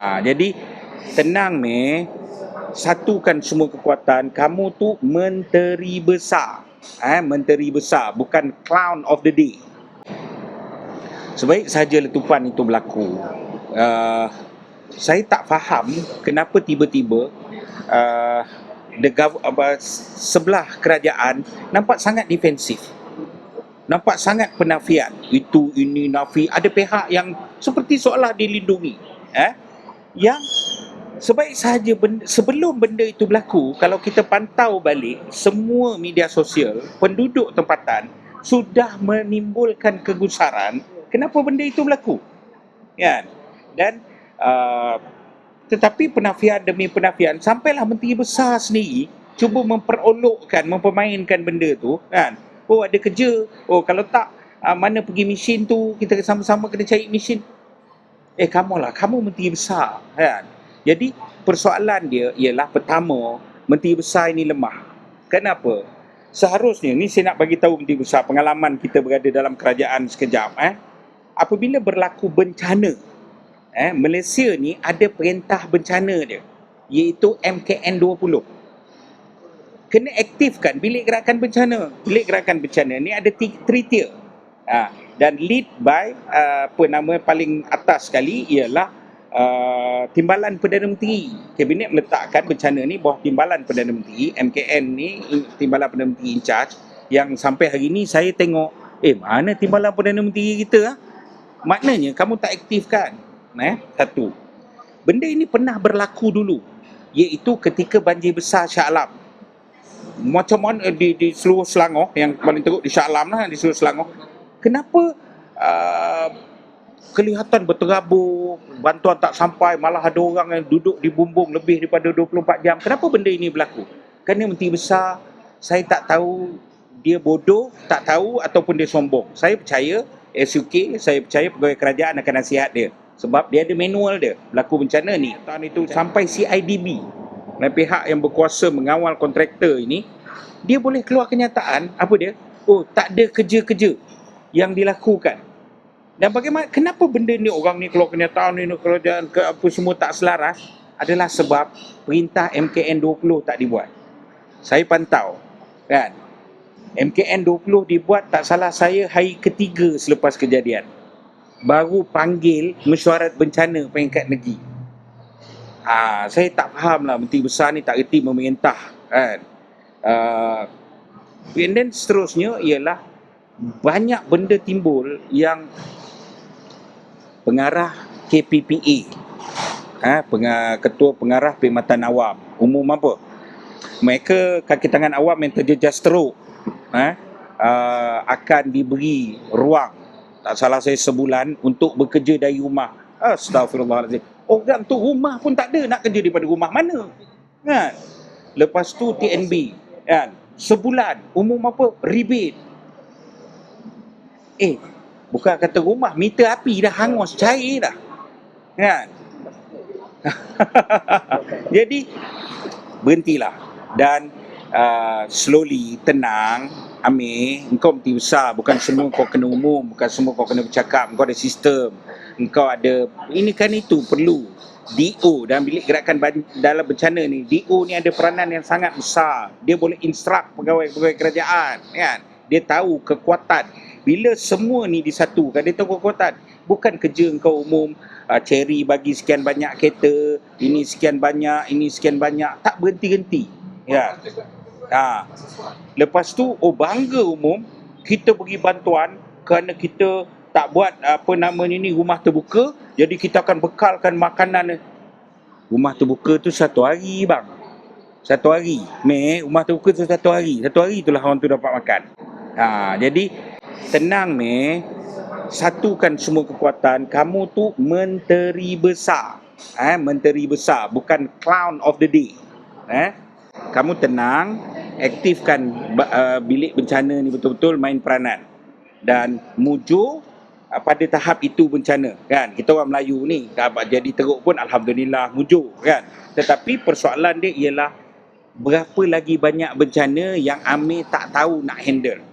Ha, jadi tenang meh, satukan semua kekuatan. Kamu tu menteri besar. Eh, menteri besar, bukan clown of the day. Sebaik saja letupan itu berlaku. Uh, saya tak faham kenapa tiba-tiba uh, the gov- uh, sebelah kerajaan nampak sangat defensif. Nampak sangat penafian. Itu, ini, nafi. Ada pihak yang seperti seolah dilindungi. Eh? Yang sebaik sahaja benda, sebelum benda itu berlaku kalau kita pantau balik semua media sosial penduduk tempatan sudah menimbulkan kegusaran kenapa benda itu berlaku. Kan? Dan uh, tetapi penafian demi penafian sampailah menteri besar sendiri cuba memperolokkan mempermainkan benda tu kan? Oh ada kerja. Oh kalau tak uh, mana pergi mesin tu kita sama-sama kena cari mesin eh kamu lah, kamu menteri besar kan. Jadi persoalan dia ialah pertama, menteri besar ini lemah. Kenapa? Seharusnya, ni saya nak bagi tahu menteri besar, pengalaman kita berada dalam kerajaan sekejap. Eh, apabila berlaku bencana, eh, Malaysia ni ada perintah bencana dia, iaitu MKN 20. Kena aktifkan bilik gerakan bencana. Bilik gerakan bencana ni ada tiga tier. Ha, dan lead by uh, apa nama paling atas sekali ialah uh, Timbalan Perdana Menteri. Kabinet meletakkan bencana ni bawah Timbalan Perdana Menteri, MKN ni Timbalan Perdana Menteri in charge yang sampai hari ni saya tengok eh mana Timbalan Perdana Menteri kita ah? Maknanya kamu tak aktifkan. Eh, satu. Benda ini pernah berlaku dulu iaitu ketika banjir besar Shah Alam. Macam mana di, di seluruh Selangor yang paling teruk di Shah Alam lah di seluruh Selangor kenapa uh, kelihatan berterabur, bantuan tak sampai, malah ada orang yang duduk di bumbung lebih daripada 24 jam. Kenapa benda ini berlaku? Kerana menteri besar, saya tak tahu dia bodoh, tak tahu ataupun dia sombong. Saya percaya SUK, saya percaya pegawai kerajaan akan nasihat dia. Sebab dia ada manual dia, berlaku bencana ni. Tahun itu sampai CIDB, dan pihak yang berkuasa mengawal kontraktor ini, dia boleh keluar kenyataan, apa dia? Oh, tak ada kerja-kerja yang dilakukan. Dan bagaimana kenapa benda ni orang ni keluar kenyataan ni kerajaan ke apa semua tak selaras adalah sebab perintah MKN 20 tak dibuat. Saya pantau kan. MKN 20 dibuat tak salah saya hari ketiga selepas kejadian. Baru panggil mesyuarat bencana peringkat negeri. Ha, saya tak faham lah menteri besar ni tak reti memerintah kan. Uh, and then seterusnya ialah banyak benda timbul yang pengarah KPPA ha, pengar, ketua pengarah perkhidmatan awam umum apa? Mereka kaki tangan awam yang terjejas teruk ha, uh, akan diberi ruang tak salah saya sebulan untuk bekerja dari rumah. Astagfirullahaladzim orang tu rumah pun tak ada nak kerja daripada rumah mana? Kan lepas tu TNB kan? Sebulan umum apa? Rebate Eh, bukan kata rumah, meter api dah hangus, cair dah. Kan? Jadi, berhentilah. Dan uh, slowly, tenang, Amir, engkau mesti besar. Bukan semua kau kena umum, bukan semua kau kena bercakap. Engkau ada sistem. Engkau ada, ini kan itu, perlu. DO dalam bilik gerakan dalam bencana ni DO ni ada peranan yang sangat besar dia boleh instruct pegawai-pegawai kerajaan kan dia tahu kekuatan bila semua ni disatukan dia tahu kekuatan. Bukan kerja kau umum uh, cherry bagi sekian banyak kereta ini sekian banyak ini sekian banyak. Tak berhenti-henti. Ya. Ha. lepas tu oh bangga umum kita bagi bantuan kerana kita tak buat apa namanya ni rumah terbuka jadi kita akan bekalkan makanan. Rumah terbuka tu satu hari bang. Satu hari. Meh rumah terbuka tu satu hari. Satu hari itulah orang tu dapat makan. Ha, jadi tenang meh satukan semua kekuatan. Kamu tu menteri besar. Eh menteri besar bukan clown of the day. Eh kamu tenang aktifkan uh, bilik bencana ni betul-betul main peranan. Dan mujur uh, pada tahap itu bencana kan? Kita orang Melayu ni dapat jadi teruk pun alhamdulillah mujur kan? Tetapi persoalan dia ialah berapa lagi banyak bencana yang Amir tak tahu nak handle